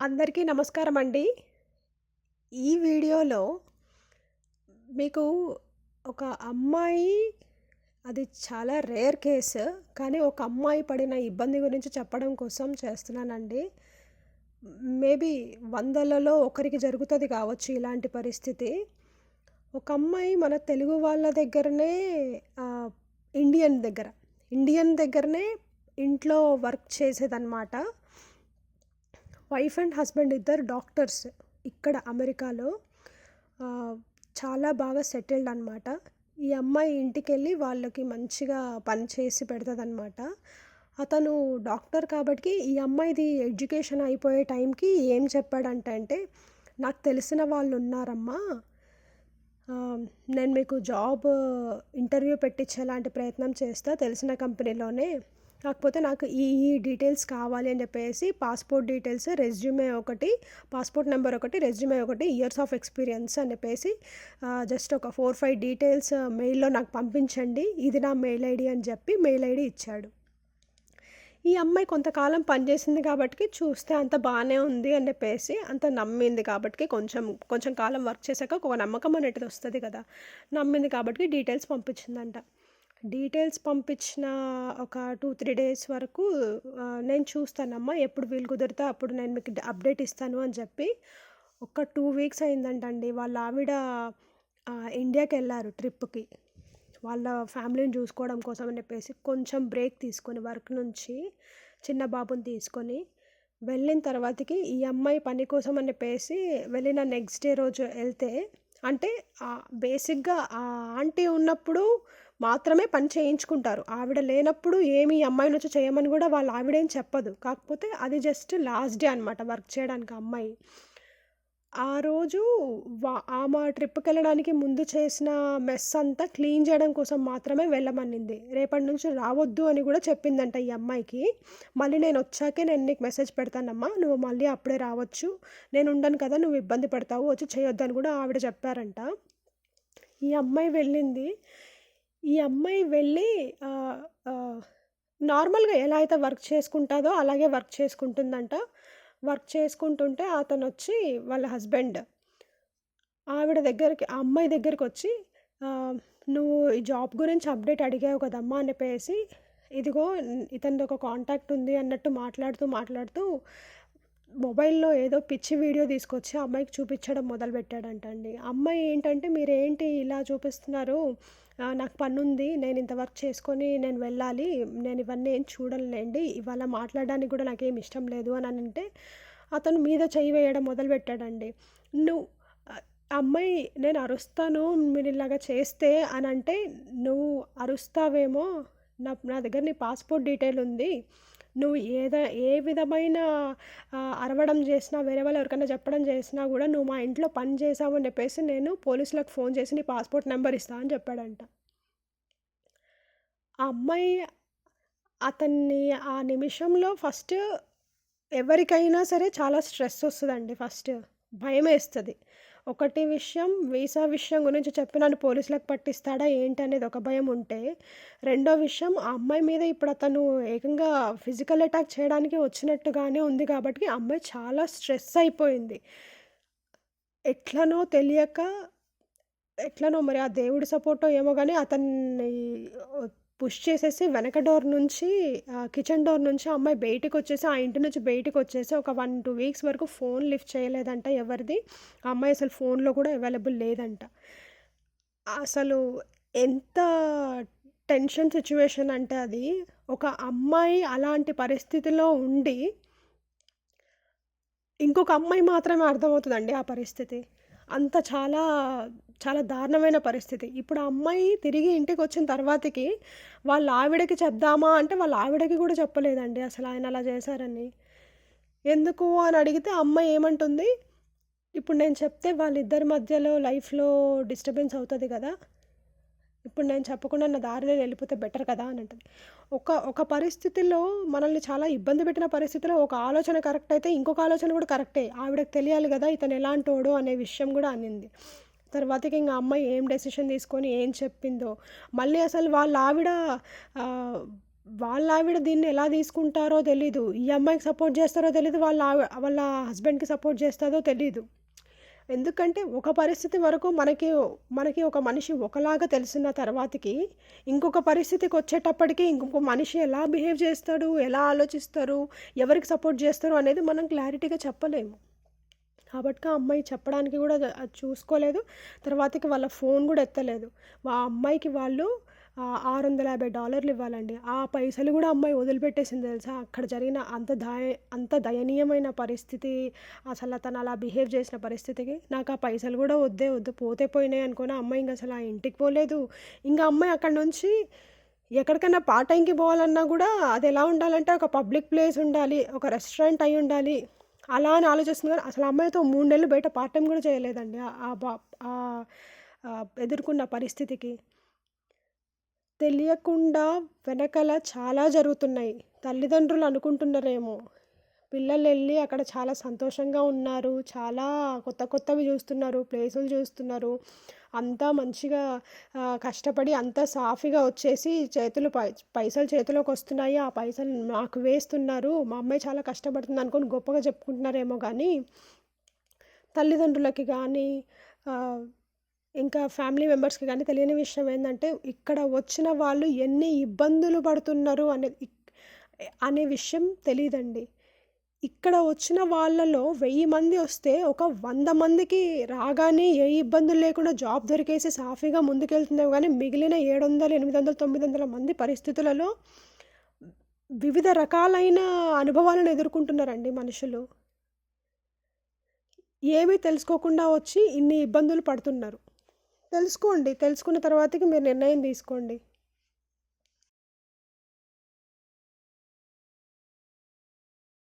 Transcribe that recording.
అందరికీ నమస్కారం అండి. ఈ వీడియోలో మీకు ఒక అమ్మాయి అది చాలా రేర్ కేస్. కానీ ఒక అమ్మాయి పడిన ఇబ్బంది గురించి చెప్పడం కోసం చేస్తున్నానండి. మేబీ వందలలో ఒకరికి జరుగుతుంది కావచ్చు ఇలాంటి పరిస్థితి. ఒక అమ్మాయి మన తెలుగు వాళ్ళ దగ్గరనే ఇండియన్ దగ్గర, ఇండియన్ దగ్గరనే ఇంట్లో వర్క్ చేసేదన్నమాట వైఫ్ అండ్ హస్బెండ్ ఇద్దరు డాక్టర్స్. ఇక్కడ అమెరికాలో. చాలా బాగా సెటిల్డ్ అనమాట. ఈ అమ్మాయి ఇంటికెళ్ళి వాళ్ళకి మంచిగా పని చేసి పెడతదనమాట. అతను డాక్టర్ కాబట్టి ఈ అమ్మాయిది ఎడ్యుకేషన్ అయిపోయే టైంకి ఏం చెప్పాడంటే అంటే, "నాకు తెలిసిన వాళ్ళు ఉన్నారమ్మా నేను మీకు జాబ్ ఇంటర్వ్యూ పెట్టిచ్చేలాంటి ప్రయత్నం చేస్తా తెలిసిన కంపెనీలోనే. కాకపోతే నాకు ఈ ఈ డీటెయిల్స్ కావాలి" అని చెప్పేసి పాస్‌పోర్ట్ డీటెయిల్స్, రెజ్యూమే ఒకటి, పాస్‌పోర్ట్ నెంబర్ ఒకటి, రెజ్యూమే ఒకటి, ఇయర్స్ ఆఫ్ ఎక్స్‌పీరియన్స్ అని చెప్పేసి జస్ట్ ఒక 4, 5 డీటెయిల్స్ మెయిల్‌లో నాకు పంపించండి. ఇది నా మెయిల్ ఐడి అని చెప్పి మెయిల్ ఐడి ఇచ్చాడు. ఈ అమ్మాయి కొంతకాలం పనిచేసింది కాబట్టి చూస్తే అంత బాగానే ఉంది అని చెప్పేసి అంత నమ్మింది కాబట్టి కొంచెం, కొంచెం కాలం వర్క్ చేశాక ఒక నమ్మకం అనేది వస్తుంది కదా! నమ్మింది కాబట్టి డీటెయిల్స్ పంపించిందంట. డీటెయిల్స్ పంపించిన ఒక 2, 3 డేస్ వరకు "నేను చూస్తానమ్మా. ఎప్పుడు వీలు కుదిరితే అప్పుడు నేను మీకు అప్డేట్ ఇస్తాను" అని చెప్పి ఒక టూ వీక్స్ అయిందంటండి. వాళ్ళ ఆవిడ ఇండియాకి వెళ్ళారు ట్రిప్‌కి. వాళ్ళ ఫ్యామిలీని చూసుకోవడం కోసం అని చెప్పేసి కొంచెం బ్రేక్ తీసుకొని వర్క్ నుంచి చిన్న బాబుని తీసుకొని వెళ్ళిన తర్వాతకి ఈ అమ్మాయి పని కోసం అని చెప్పేసి వెళ్ళిన నెక్స్ట్ డే రోజు వెళ్తే అంటే బేసిక్‌గా ఆ ఆంటీ ఉన్నప్పుడు మాత్రమే పని చేయించుకుంటారు. ఆవిడ లేనప్పుడు ఏమి ఈ అమ్మాయినొచ్చి చేయమని కూడా వాళ్ళ ఆవిడేం చెప్పదు. కాకపోతే అది జస్ట్ లాస్ట్ డే అనమాట వర్క్ చేయడానికి అమ్మాయి. ఆ రోజు వా ఆమె ట్రిప్‌కెళ్ళడానికి ముందు చేసిన మెస్ అంతా క్లీన్ చేయడం కోసం మాత్రమే వెళ్ళమనింది. రేపటి నుంచి రావద్దు అని కూడా చెప్పిందంట ఈ అమ్మాయికి. "మళ్ళీ నేను వచ్చాకే నేను నీకు మెసేజ్ పెడతానమ్మా. నువ్వు మళ్ళీ అప్పుడే రావచ్చు. నేను ఉండను కదా! నువ్వు ఇబ్బంది పడతావు. వచ్చి చేయొద్దు" అని కూడా ఆవిడ చెప్పారంట. ఈ అమ్మాయి వెళ్ళింది. ఈ అమ్మాయి వెళ్ళి నార్మల్‌గా ఎలా అయితే వర్క్ చేసుకుంటాదో అలాగే వర్క్ చేసుకుంటుందంట. వర్క్ చేసుకుంటుంటే అతను వచ్చి వాళ్ళ హస్బెండ్ ఆవిడ దగ్గరికి ఆ అమ్మాయి దగ్గరికి వచ్చి "నువ్వు ఈ జాబ్ గురించి అప్డేట్ అడిగావు కదమ్మా" అని చెప్పేసి, "ఇదిగో ఇతనిది ఒక కాంటాక్ట్ ఉంది" అన్నట్టు మాట్లాడుతూ, మాట్లాడుతూ మొబైల్‌లో ఏదో పిచ్చి వీడియో తీసుకొచ్చి ఆ అమ్మాయికి చూపించడం మొదలుపెట్టాడంటండి. అమ్మాయి ఏంటంటే, "మీరేంటి ఇలా చూపిస్తున్నారు? నాకు పని ఉంది నేను ఇంత వర్క్ చేసుకొని నేను వెళ్ళాలి. నేను ఇవన్నీ ఏం చూడలేండి ఇవాళ మాట్లాడడానికి కూడా నాకేమి ఇష్టం లేదు" అని అంటే అతను మీద చెయ్యి వేయడం మొదలుపెట్టాడండి. నువ్వు అమ్మాయి "నేను అరుస్తాను మీరు ఇలాగా చేస్తే" అని అంటే "నువ్వు అరుస్తావేమో నా నా దగ్గర నీ పాస్‌పోర్ట్ డీటెయిల్ ఉంది. నువ్వు ఏదో ఏ విధమైన అరవడం చేసినా, వేరే వాళ్ళు ఎవరికైనా చెప్పడం చేసినా కూడా నువ్వు మా ఇంట్లో పని చేశావు అని చెప్పేసి నేను పోలీసులకు ఫోన్ చేసి నీ పాస్‌పోర్ట్ నెంబర్ ఇస్తా" అని చెప్పాడంట. ఆ అమ్మాయి అతన్ని ఆ నిమిషంలో ఫస్ట్ ఎవరికైనా సరే చాలా స్ట్రెస్ వస్తుందండి ఫస్ట్. భయమేస్తది. ఒకటి విషయం వీసా విషయం గురించి చెప్పి నన్ను పోలీసులకు పట్టిస్తాడా ఏంటి అనేది ఒక భయం ఉంటే, రెండో విషయం ఆ అమ్మాయి మీద ఇప్పుడు అతను ఏకంగా ఫిజికల్ అటాక్ చేయడానికి వచ్చినట్టుగానే ఉంది కాబట్టి అమ్మాయి చాలా స్ట్రెస్ అయిపోయింది. ఎట్లనో తెలియక ఎట్లనో మరి ఆ దేవుడి సపోర్టో ఏమో కానీ అతన్ని పుష్ చేసేసి వెనక డోర్ నుంచి కిచెన్ డోర్ నుంచి అమ్మాయి అమ్మాయి బయటికొచ్చేసి, ఆ ఇంటి నుంచి బయటికొచ్చేసి ఒక 1, 2 వీక్స్ వరకు ఫోన్ లిఫ్ట్ చేయలేదంట ఎవరిది. ఆ అమ్మాయి అసలు ఫోన్‌లో కూడా అవైలబుల్ లేదంట. అసలు ఎంత టెన్షన్ సిచ్యువేషన్ అంటే అది. ఒక అమ్మాయి అలాంటి పరిస్థితిలో ఉండి ఇంకొక అమ్మాయి మాత్రమే అర్థమవుతుందండి ఆ పరిస్థితి. అంత చాలా, చాలా దారుణమైన పరిస్థితి. ఇప్పుడు ఆ అమ్మాయి తిరిగి ఇంటికి వచ్చిన తర్వాతకి వాళ్ళ ఆవిడకి చెప్దామా అంటే వాళ్ళ ఆవిడకి కూడా చెప్పలేదండి అసలు ఆయన అలా చేశారని. ఎందుకు అని అడిగితే అమ్మాయి ఏమంటుంది, "ఇప్పుడు నేను చెప్తే వాళ్ళిద్దరి మధ్యలో లైఫ్‌లో డిస్టర్బెన్స్ అవుతుంది కదా! ఇప్పుడు నేను చెప్పకుండా నా దారి నేను వెళ్ళిపోతే బెటర్ కదా!" అని అంటుంది ఒక ఒక పరిస్థితిలో మనల్ని చాలా ఇబ్బంది పెట్టిన పరిస్థితిలో ఒక ఆలోచన కరెక్ట్ అయితే ఇంకొక ఆలోచన కూడా కరెక్టే. ఆవిడకి తెలియాలి కదా ఇతను ఎలాంటోడో అనే విషయం కూడా అనింది. తర్వాతకి ఇంకా అమ్మాయి ఏం డెసిషన్ తీసుకొని ఏం చెప్పిందో, మళ్ళీ అసలు వాళ్ళ ఆవిడ వాళ్ళ ఆవిడ దీన్ని ఎలా తీసుకుంటారో తెలీదు ఈ అమ్మాయికి సపోర్ట్ చేస్తారో తెలీదు వాళ్ళ వాళ్ళ హస్బెండ్కి సపోర్ట్ చేస్తుందో తెలీదు ఎందుకంటే ఒక పరిస్థితి వరకు మనకి మనకి ఒక మనిషి ఒకలాగా తెలిసిన తర్వాతకి ఇంకొక పరిస్థితికి వచ్చేటప్పటికి ఇంకొక మనిషి ఎలా బిహేవ్ చేస్తాడు ఎలా ఆలోచిస్తారు ఎవరికి సపోర్ట్ చేస్తారు అనేది మనం క్లారిటీగా చెప్పలేము. కాబట్టి ఆ అమ్మాయి చెప్పడానికి కూడా అది చూసుకోలేదు. తర్వాతకి వాళ్ళ ఫోన్ కూడా ఎత్తలేదు. ఆ అమ్మాయికి వాళ్ళు ఆరు వందల యాభై డాలర్లు ఇవ్వాలండి. ఆ పైసలు కూడా అమ్మాయి వదిలిపెట్టేసింది తెలుసా? అక్కడ జరిగిన అంత దయ అంత దయనీయమైన పరిస్థితి అసలు తను అలా బిహేవ్ చేసిన పరిస్థితికి నాకు ఆ పైసలు కూడా వద్దే వద్దు పోతే పోయినాయి అనుకుని అమ్మాయి ఇంకా అసలు ఆ ఇంటికి పోలేదు. ఇంకా అమ్మాయి అక్కడ నుంచి ఎక్కడికైనా పార్ట్ టైంకి పోవాలన్నా కూడా అది ఎలా ఉండాలంటే ఒక పబ్లిక్ ప్లేస్ ఉండాలి ఒక రెస్టారెంట్ అయి ఉండాలి. అలా అని ఆలోచిస్తుంది కానీ అసలు అమ్మాయితో మూడు నెలలు బయట పార్ట్ టైం కూడా చేయలేదండి. ఆ బా ఎదుర్కొన్న పరిస్థితికి. తెలియకుండా వెనకాల చాలా జరుగుతున్నాయి. తల్లిదండ్రులు అనుకుంటున్నారేమో. పిల్లలు వెళ్ళి అక్కడ చాలా సంతోషంగా ఉన్నారు. చాలా కొత్త కొత్తవి చూస్తున్నారు. ప్లేసులు చూస్తున్నారు. అంతా మంచిగా కష్టపడి అంతా సాఫీగా వచ్చేసి చేతులు పై పైసలు చేతిలోకి వస్తున్నాయి. ఆ పైసలు నాకు వేస్తున్నారు. మా అమ్మాయి చాలా కష్టపడుతుంది అనుకొని గొప్పగా చెప్పుకుంటున్నారేమో కానీ తల్లిదండ్రులకి కానీ ఇంకా ఫ్యామిలీ మెంబర్స్కి కానీ తెలియని విషయం ఏంటంటే ఇక్కడ వచ్చిన వాళ్ళు ఎన్ని ఇబ్బందులు పడుతున్నారు అనే అనే విషయం తెలియదండి ఇక్కడ వచ్చిన వాళ్ళలో వెయ్యి మంది వస్తే ఒక వంద మందికి రాగానే ఏ ఇబ్బందులు లేకుండా జాబ్ దొరికేసి సాఫీగా ముందుకెళ్తున్నావు కానీ మిగిలిన ఏడు వందల ఎనిమిది వందల తొమ్మిది వందల మంది పరిస్థితులలో వివిధ రకాలైన అనుభవాలను ఎదుర్కొంటున్నారండి మనుషులు. ఏమీ తెలుసుకోకుండా వచ్చి ఇన్ని ఇబ్బందులు పడుతున్నారు. తెలుసుకోండి. తెలుసుకున్న తర్వాతకి మీరు నిర్ణయం తీసుకోండి.